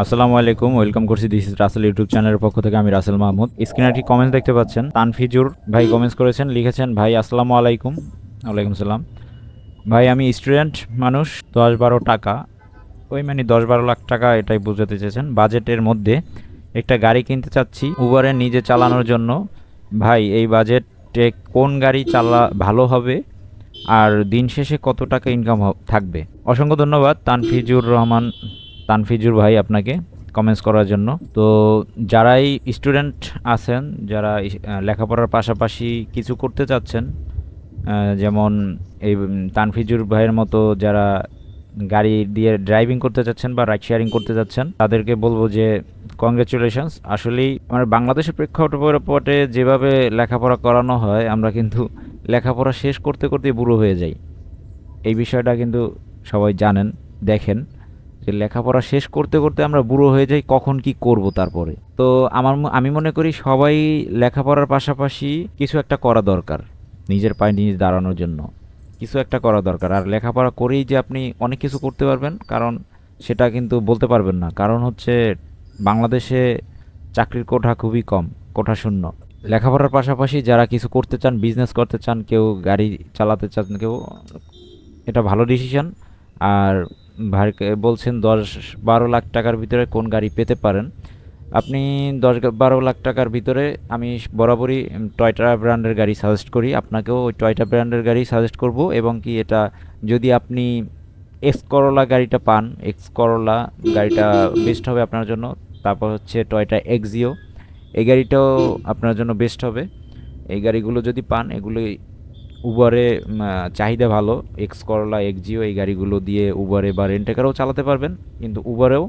আসসালামু আলাইকুম, ওয়েলকাম করছি দিস ইজ রাসেল ইউটিউব চ্যানেলের পক্ষ থেকে, আমি রাসেল মাহমুদ স্ক্রিনে একটি কমেন্টস দেখতে পাচ্ছেন। তানফিজুর ভাই কমেন্টস করেছেন, লিখেছেন, ভাই, আসসালামু আলাইকুম। ওয়ালাইকুম সালাম। ভাই, আমি স্টুডেন্ট মানুষ, দশ বারো টাকা। ওই মানে দশ বারো লাখ টাকা এটাই বোঝাতে চেয়েছেন। বাজেটের মধ্যে একটা গাড়ি কিনতে চাচ্ছি উবারে নিজে চালানোর জন্য। ভাই, এই বাজেটে কোন গাড়ি চালা ভালো হবে? আর দিন শেষে কত টাকা ইনকাম থাকবে? অসংখ্য ধন্যবাদ, তানফিজুর রহমান। তানফিজুর ভাই আপনাকে কমেন্টস করার জন্য। তো যারাই স্টুডেন্ট আছেন, যারা লেখাপড়ার পাশাপাশি কিছু করতে চাচ্ছেন যেমন এই তানফিজুর ভাইয়ের মতো যারা গাড়ি দিয়ে ড্রাইভিং করতে চাচ্ছেন বা রাইড শেয়ারিং করতে চাচ্ছেন, তাদেরকে বলব যে কংগ্রেচুলেশনস আসলেই আমার বাংলাদেশের প্রেক্ষাপটে যেভাবে লেখাপড়া করানো হয়, আমরা কিন্তু লেখাপড়া শেষ করতে করতে বুড়ো হয়ে যাই। এই বিষয়টা কিন্তু সবাই জানেন, দেখেন। যে লেখাপড়া শেষ করতে করতে আমরা বুড়ো হয়ে যাই, কখন কি করব তারপরে? তো আমার আমি মনে করি সবাই লেখাপড়ার পাশাপাশি কিছু একটা করা দরকার নিজের পায়ে নিজে দাঁড়ানোর জন্য। কিছু একটা করা দরকার। আর লেখাপড়া করেই যে আপনি অনেক কিছু করতে পারবেন, কারণ সেটা কিন্তু বলতে পারবেন না। কারণ হচ্ছে বাংলাদেশে চাকরির কোঠা খুবই কম, কোঠা শূন্য। লেখাপড়ার পাশাপাশি যারা কিছু করতে চান বিজনেস করতে চান, কেউ গাড়ি চালাতে চান, কেউ এটা ভালো ডিসিশন আর ভাইকে বলছেন, দশ বারো লাখ টাকার ভিতরে কোন গাড়ি পেতে পারেন? আপনি দশ বারো লাখ টাকার ভিতরে আমি বরাবরই টয়টা ব্র্যান্ডের গাড়ি সাজেস্ট করি। আপনাকেও ওই টয়টা ব্র্যান্ডের গাড়ি সাজেস্ট করব এবং কি এটা যদি আপনি এক্স করলা গাড়িটা পান এক্স করলা গাড়িটা বেস্ট হবে আপনার জন্য। তারপর হচ্ছে টয়টা এক্সিও এই গাড়িটাও আপনার জন্য বেস্ট হবে। এই গাড়িগুলো যদি পান, এগুলোই উবারে চাহিদা ভালো এক্স করলা এক্সজিও এই গাড়িগুলো দিয়ে উবারে বা রেন্টেকারও চালাতে পারবেন, কিন্তু উবারেও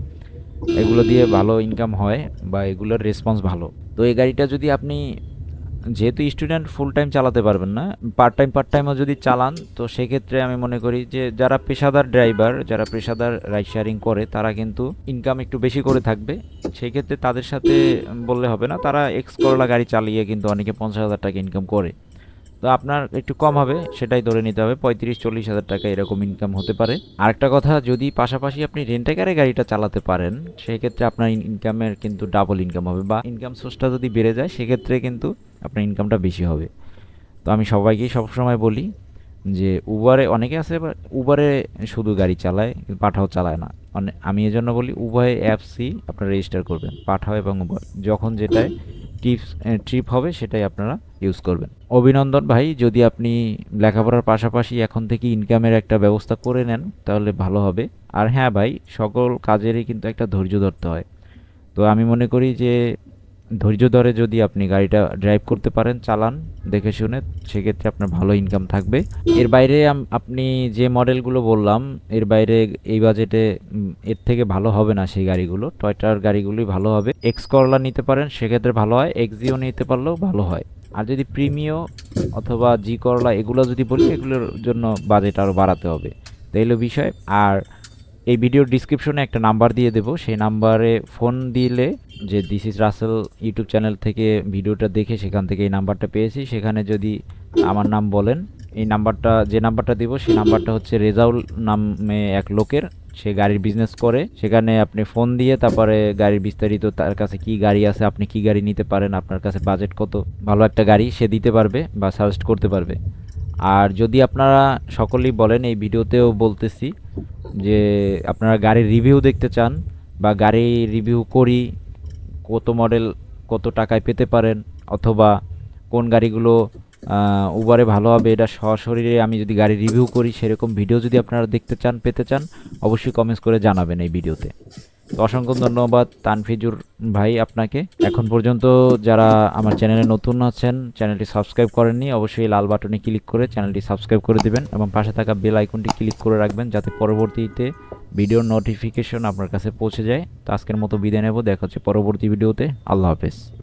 এগুলো দিয়ে ভালো ইনকাম হয় বা এগুলোর রেসপন্স ভালো। তো এই গাড়িটা যদি আপনি, যেহেতু স্টুডেন্ট ফুল টাইম চালাতে পারবেন না পার্ট টাইম পার্ট টাইমও যদি চালান, তো সেক্ষেত্রে আমি মনে করি যে যারা পেশাদার ড্রাইভার যারা পেশাদার রাইড শেয়ারিং করে, তারা কিন্তু ইনকাম একটু বেশি করে থাকবে। সেই ক্ষেত্রে তাদের সাথে বললে হবে না, তারা এক্স করলা গাড়ি চালিয়ে কিন্তু অনেকে পঞ্চাশ হাজার টাকা ইনকাম করে। তো আপনার একটু কম হবে, সেটাই ধরে নিতে হবে, পঁয়ত্রিশ, চল্লিশ হাজার টাকা এরকম ইনকাম হতে পারে। আরেকটা কথা, যদি পাশাপাশি আপনি রেন্টাকারে গাড়িটা চালাতে পারেন, সেক্ষেত্রে আপনার ইনকামের কিন্তু ডাবল ইনকাম হবে বা ইনকাম সোর্সটা যদি বেড়ে যায়, সেক্ষেত্রে কিন্তু আপনার ইনকামটা বেশি হবে। তো আমি সবাইকেই সবসময় বলি যে উবারে অনেকে আছে উবারে শুধু গাড়ি চালায় কিন্তু পাঠাও চালায় না। আমি এজন্য বলি উভয় অ্যাপসই আপনারা রেজিস্টার করবেন, পাঠাও এবং উবার যখন যেটায় টিপস ট্রিপ হবে, সেটাই আপনারা ইউজ করবেন। অভিনন্দন ভাই, যদি আপনি লেখাপড়ার পাশাপাশি এখন থেকে ইনকামের একটা ব্যবস্থা করে নেন, তাহলে ভালো হবে। আর হ্যাঁ ভাই, সকল কাজেরই কিন্তু একটা ধৈর্য ধরতে হয়। তো আমি মনে করি যে ধৈর্য ধরে যদি আপনি গাড়িটা ড্রাইভ করতে পারেন, চালান, দেখে শুনে, সেক্ষেত্রে আপনার ভালো ইনকাম থাকবে। এর বাইরে আপনি যে মডেলগুলো বললাম, এর বাইরে এই বাজেটে এর থেকে ভালো হবে না সেই গাড়িগুলো। টয়টার গাড়িগুলোই ভালো হবে। এক্স করলা নিতে পারেন, সেক্ষেত্রে ভালো হয়। এক্সিও নিতে পারলেও ভালো হয়। আর যদি প্রিমিও অথবা জি করলা এগুলো যদি বলি, এগুলোর জন্য বাজেট আরও বাড়াতে হবে। তো বিষয়। আর এই ভিডিওর ডিসক্রিপশনে একটা নাম্বার দিয়ে দেবো। সেই নাম্বারে ফোন দিলে যে this is Rasel YouTube channel থেকে ভিডিওটা দেখে সেখান থেকে এই নাম্বারটা পেয়েছি। সেখানে যদি আমার নাম বলেন, এই নাম্বারটা, যে নাম্বারটা দিব, সেই নাম্বারটা হচ্ছে রেজাউল নামে এক লোকের। সে গাড়ির বিজনেস করে। সেখানে আপনি ফোন দিয়ে তারপরে গাড়ির বিস্তারিত, তার কাছে কি গাড়ি আছে, আপনি কি গাড়ি নিতে পারেন, আপনার কাছে বাজেট কত, ভালো একটা গাড়ি সে দিতে পারবে বা সাজেস্ট করতে পারবে। আর যদি আপনারা সকলেই বলেন, এই ভিডিওতেও বলতেছি যে আপনারা গাড়ির রিভিউ দেখতে চান বা গাড়ি রিভিউ করি কত মডেল কত টাকায় পেতে পারেন অথবা কোন গাড়িগুলো উবারে ভালো হবে এটা সশরীরে আমি যদি গাড়ি রিভিউ করি সেরকম ভিডিও যদি আপনারা দেখতে চান, পেতে চান, অবশ্যই কমেন্টস করে জানাবেন এই ভিডিওতে তো অসংখ্য ধন্যবাদ তানফিজুর ভাই আপনাকে। এখন পর্যন্ত যারা আমার চ্যানেলে নতুন আছেন, চ্যানেলটি সাবস্ক্রাইব করেননি, অবশ্যই লাল বাটনে ক্লিক করে চ্যানেলটি সাবস্ক্রাইব করে দেবেন এবং পাশে থাকা বেল আইকনটি ক্লিক করে রাখবেন যাতে পরবর্তীতে ভিডিওর নোটিফিকেশন আপনার কাছে পৌঁছে যায়। তো আজকের মতো বিদায় নেব, দেখা হচ্ছে পরবর্তী ভিডিওতে আল্লাহ হাফেজ।